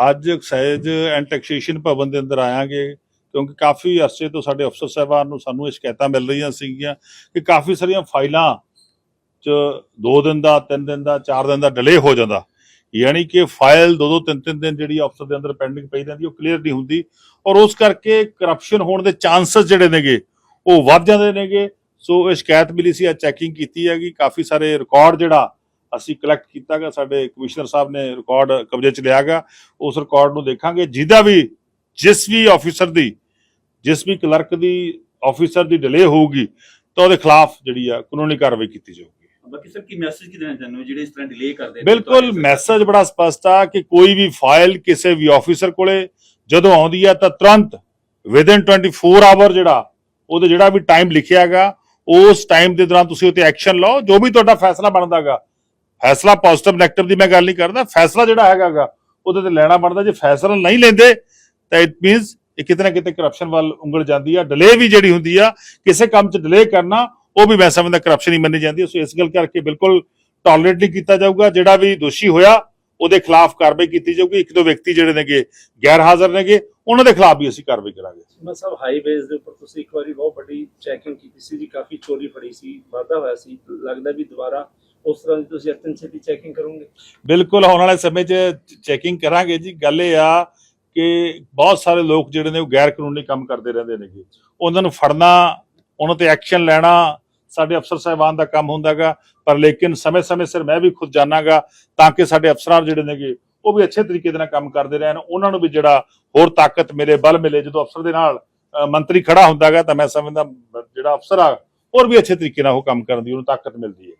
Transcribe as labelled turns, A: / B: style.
A: ਅੱਜ excise and taxation ਭਵਨ ਦੇ ਅੰਦਰ ਆਵਾਂਗੇ ਕਿਉਂਕਿ ਕਾਫੀ ਅਰਸੇ ਤੋਂ ਸਾਡੇ ਅਫਸਰ ਸਾਹਿਬਾਨ ਨੂੰ ਸਾਨੂੰ ਇਹ ਸ਼ਿਕਾਇਤਾਂ ਮਿਲ ਰਹੀਆਂ ਸੀਗੀਆਂ ਕਿ ਕਾਫੀ ਸਾਰੀਆਂ ਫਾਈਲਾਂ 'ਚ 2 ਦਿਨ ਦਾ 3 ਦਿਨ ਦਾ 4 ਦਿਨ ਦਾ ਡਿਲੇ ਹੋ ਜਾਂਦਾ। ਯਾਨੀ ਕਿ ਫਾਈਲ 2-2 3-3 ਦਿਨ ਜਿਹੜੀ ਅਫਸਰ ਦੇ ਅੰਦਰ ਪੈਂਡਿੰਗ ਪਈ ਰਹਿੰਦੀ, ਉਹ ਕਲੀਅਰ ਨਹੀਂ ਹੁੰਦੀ। ਔਰ ਉਸ ਕਰਕੇ ਕਰਪਸ਼ਨ ਹੋਣ ਦੇ ਚਾਂਸਸ ਜਿਹੜੇ ਨੇਗੇ, ਉਹ ਵੱਧ ਜਾਂਦੇ ਨੇਗੇ। ਸੋ ਇਹ ਸ਼ਿਕਾਇਤ ਮਿਲੀ ਸੀ ਆ ਚੈਕਿੰਗ ਕੀਤੀ ਹੈਗੀ। ਕਾਫੀ ਸਾਰੇ ਰਿਕਾਰਡ ਜਿਹੜਾ ਅਸੀਂ ਕਲੈਕਟ ਕੀਤਾਗਾ ਸਾਡੇ ਕਮਿਸ਼ਨਰ ਸਾਹਿਬ ਨੇ ਰਿਕਾਰਡ ਕਬਜ਼ੇ 'ਚ ਲਿਆਗਾ। ਉਸ ਰਿਕਾਰਡ ਨੂੰ ਦੇਖਾਂਗੇ। ਜਿਹਦਾ ਵੀ ਜਿਸ ਵੀ ਆਫੀਸਰ ਦੀ ਜਿਸ ਵੀ ਕਲਰਕ ਦੀ ਆਫੀਸਰ ਦੀ ਡਿਲੇ ਹੋਊਗੀ ਤਾਂ ਉਹਦੇ ਖਿਲਾਫ ਜਿਹੜੀ ਆ ਕਾਨੂੰਨੀ ਕਾਰਵਾਈ ਕੀਤੀ ਜਾਊਗੀ।
B: ਬਾਕੀ ਸਰ ਕੀ ਮੈਸੇਜ ਕੀ ਦੇਣਾ ਚਾਹੁੰਦੇ ਹੋ? ਜਿਹੜੇ ਇਸ ਤਰ੍ਹਾਂ ਡਿਲੇ ਕਰਦੇ
A: ਬਿਲਕੁਲ ਮੈਸੇਜ ਬੜਾ ਸਪਸ਼ਟ ਆ ਕਿ ਕੋਈ ਵੀ ਫਾਈਲ ਕਿਸੇ ਵੀ ਆਫੀਸਰ ਕੋਲੇ ਜਦੋਂ ਆਉਂਦੀ ਆ ਤਾਂ ਤੁਰੰਤ ਵਿਦਿਨ 24 ਆਵਰ ਜਿਹੜਾ ਉਹਦੇ ਜਿਹੜਾ ਵੀ ਟਾਈਮ ਲਿਖਿਆ ਹੈਗਾ ਉਸ ਟਾਈਮ ਦੇ ਦੌਰਾਨ ਤੁਸੀਂ ਉਤੇ ਐਕਸ਼ਨ ਲਓ। ਜੋ ਵੀ ਤੁਹਾਡਾ ਫੈਸਲਾ ਬਣਦਾਗਾ ਫੈਸਲਾ ਪੋਜ਼ਿਟਿਵ ਨੈਗੇਟਿਵ ਦੀ ਮੈਂ ਗੱਲ ਨਹੀਂ ਕਰਦਾ, ਫੈਸਲਾ ਜਿਹੜਾ ਹੈਗਾਗਾ ਉਹਦੇ ਤੇ ਲੈਣਾ ਬਣਦਾ, ਜੇ ਫੈਸਲਾ ਨਹੀਂ ਲੈਂਦੇ, ਤਾਂ ਇਟ ਮੀਨਸ ਇਹ ਕਿਤੇ ਨਾ ਕਿਤੇ ਕਰਪਸ਼ਨ ਵੱਲ ਉਂਗਲ ਜਾਂਦੀ ਆ ਡਿਲੇ ਵੀ ਜਿਹੜੀ ਹੁੰਦੀ ਆ, ਕਿਸੇ ਕੰਮ 'ਚ ਡਿਲੇ ਕਰਨਾ, ਉਹ ਵੀ ਮੈਂ ਸਮਝਦਾ ਕਰਪਸ਼ਨ ਹੀ ਮੰਨੀ ਜਾਂਦੀ ਸੋ ਇਸ ਗੱਲ ਕਰਕੇ ਬਿਲਕੁਲ ਟੋਲਰੇਟ ਨਹੀਂ ਕੀਤਾ ਜਾਊਗਾ, ਜਿਹੜਾ ਵੀ ਦੋਸ਼ੀ ਹੋਇਆ, ਉਹਦੇ ਖਿਲਾਫ ਕਾਰਵਾਈ ਕੀਤੀ ਜਾਊਗੀ। ਇੱਕ ਦੋ ਵਿਅਕਤੀ ਜਿਹੜੇ ਨੇਗੇ ਗੈਰ ਹਾਜ਼ਰ ਨੇਗੇ, ਉਹਨਾਂ ਦੇ ਖਿਲਾਫ ਵੀ ਅਸੀਂ ਕਾਰਵਾਈ ਕਰਾਂਗੇ।
C: ਮੈਂ ਸਭ ਹਾਈਵੇਜ਼ ਦੇ ਉੱਪਰ ਤੁਸੀਂ ਇੱਕ ਵਾਰੀ ਬਹੁਤ ਵੱਡੀ ਚੈਕਿੰਗ ਕੀਤੀ ਸੀ ਜੀ, ਕਾਫੀ ਚੋਰੀ ਫੜੀ ਸੀ, ਵਾਧਾ ਹੋਇਆ ਸੀ, ਲੱਗਦਾ ਵੀ ਦੁਬਾਰਾ ਉਸ ਤਰ੍ਹਾਂ ਦੀ ਤੁਸੀਂ ਐਕਸਟੈਂਸਿਵ ਚੈਕਿੰਗ ਕਰੋਗੇ?
A: ਬਿਲਕੁਲ, ਆਉਣ ਵਾਲੇ ਸਮੇਂ 'ਚ ਚੈਕਿੰਗ ਕਰਾਂਗੇ ਜੀ। ਗੱਲ ਇਹ ਆ ਕਿ ਬਹੁਤ ਸਾਰੇ ਲੋਕ ਜਿਹੜੇ ਨੇ ਉਹ ਗੈਰ ਕਾਨੂੰਨੀ ਕੰਮ ਕਰਦੇ ਰਹਿੰਦੇ ਨੇਗੇ। ਉਹਨਾਂ ਨੂੰ ਫੜਨਾ, ਉਹਨਾਂ ਤੇ ਐਕਸ਼ਨ ਲੈਣਾ ਸਾਡੇ ਅਫਸਰ ਸਾਹਿਬਾਨ ਦਾ ਕੰਮ ਹੁੰਦਾਗਾ ਪਰ ਲੇਕਿਨ ਸਮੇਂ-ਸਮੇਂ ਸਿਰ ਮੈਂ ਵੀ ਖੁਦ ਜਾਣਾਗਾ ਤਾਂ ਕਿ ਸਾਡੇ ਅਫਸਰਾਂ ਜਿਹੜੇ ਨੇਗੇ ਉਹ ਵੀ ਅੱਛੇ ਤਰੀਕੇ ਦੇ ਨਾਲ ਕੰਮ ਕਰਦੇ ਰਹਿਣ। ਉਹਨਾਂ ਨੂੰ ਵੀ ਜਿਹੜਾ ਹੋਰ ਤਾਕਤ ਮਿਲੇ, ਬਲ ਮਿਲੇ। ਜਦੋਂ ਅਫਸਰ ਦੇ ਨਾਲ ਮੰਤਰੀ ਖੜਾ ਹੁੰਦਾਗਾ ਤਾਂ ਮੈਂ ਸਮਝਦਾ ਜਿਹੜਾ ਅਫਸਰ ਆ, ਹੋਰ ਵੀ ਅੱਛੇ ਤਰੀਕੇ ਨਾਲ ਉਹ ਕੰਮ ਕਰਨ ਦੀ ਉਹਨੂੰ ਤਾਕਤ ਮਿਲਦੀ ਹੈ।